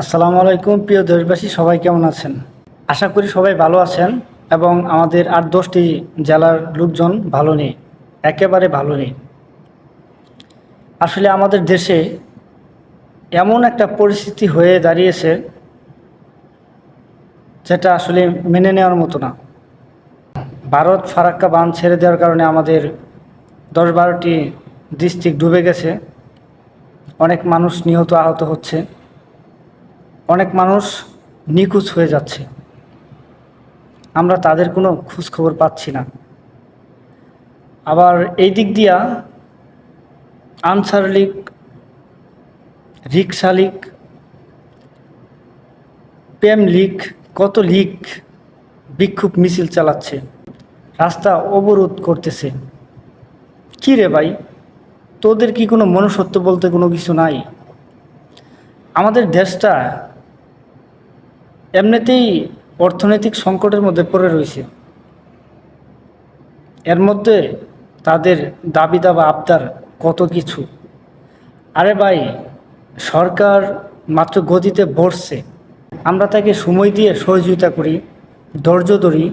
আসসালামু আলাইকুম, প্রিয় দেশবাসী, সবাই কেমন আছেন? আশা করি সবাই ভালো আছেন এবং আমাদের আর দশটি জেলার লোকজন ভালো নেই, একেবারে ভালো নেই। আসলে আমাদের দেশে এমন একটা পরিস্থিতি হয়ে দাঁড়িয়েছে যেটা আসলে মেনে নেওয়ার মতো না। ভারত ফারাক্কা বাঁধ ছেড়ে দেওয়ার কারণে আমাদের দশ বারোটি ডিস্ট্রিক্ট ডুবে গেছে। অনেক মানুষ নিহত আহত হচ্ছে। অনেক মানুষ নিখোঁজ হয়ে যাচ্ছে। আমরা তাদের কোনো খোঁজ খবর পাচ্ছি না। আবার এই দিক দিয়া আনসার লীগ, রিক্সা লীগ, প্রেম লীগ, কত লীগ বিক্ষোভ মিছিল চালাচ্ছে, রাস্তা অবরোধ করতেছে। কী রে ভাই? তোদের কি কোনো মনুষ্যত্ব বলতে কোনো কিছু নাই? আমাদের দেশটা এমনিতেই অর্থনৈতিক সংকটের মধ্যে পড়ে রয়েছে। এর মধ্যে তাদের দাবি দাবা আবদার কত কিছু? আরে ভাই, সরকার মাত্র গতিতে বসছে। আমরা তাকে সময় দিয়ে সহযোগিতা করি, ধৈর্য ধরি।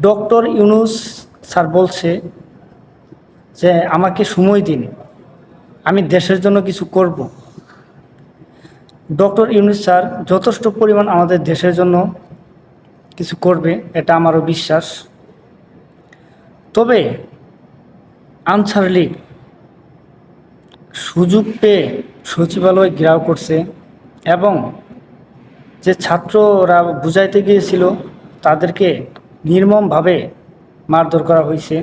ডক্টর ইউনুস স্যার বলছে যে, আমাকে সময় দিন, আমি দেশের জন্য কিছু করব। ডক্টর ইউনুস স্যার যথেষ্ট পরিমাণ আমাদের দেশের জন্য কিছু করবে, এটা আমারও বিশ্বাস। তবে আনসার লীগ সুযোগ পেয়ে সচিবালয় ঘেরাও করছে এবং যে ছাত্ররা বুঝাইতে গিয়েছিল, তাদেরকে নির্মমভাবে মারধর করা হয়েছে।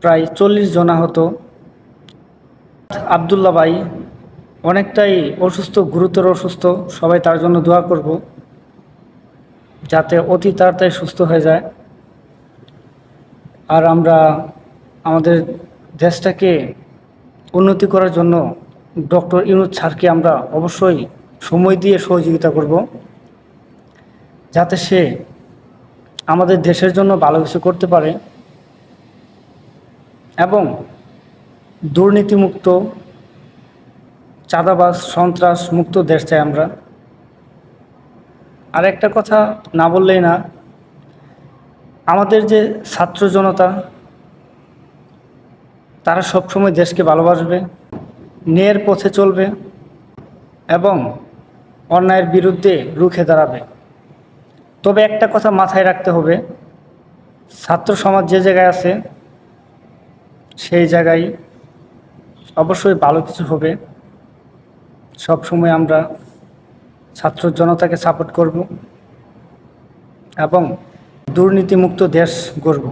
প্রায় চল্লিশ জন আহত। আবদুল্লা ভাই অনেকটাই অসুস্থ, গুরুতর অসুস্থ, সবাই তার জন্য দোয়া করব যাতে অতি তাড়াতাড়ি সুস্থ হয়ে যায়। আর আমরা আমাদের দেশটাকে উন্নতি করার জন্য ডক্টর ইউনুস স্যারকে আমরা অবশ্যই সময় দিয়ে সহযোগিতা করব যাতে সে আমাদের দেশের জন্য ভালো কিছু করতে পারে এবং দুর্নীতিমুক্ত চাঁদাবাজ, সন্ত্রাস, মুক্ত দেশ চাই আমরা। আর একটা কথা না বললেই না, আমাদের যে ছাত্র জনতা, তারা সবসময় দেশকে ভালোবাসবে, ন্যায়ের পথে চলবে এবং অন্যায়ের বিরুদ্ধে রুখে দাঁড়াবে। তবে একটা কথা মাথায় রাখতে হবে, ছাত্র সমাজ যে জায়গায় আছে, সেই জায়গায় অবশ্যই ভালো কিছু হবে। সব সময় আমরা ছাত্র জনতাকে সাপোর্ট করব এবং দুর্নীতিমুক্ত দেশ গড়ব।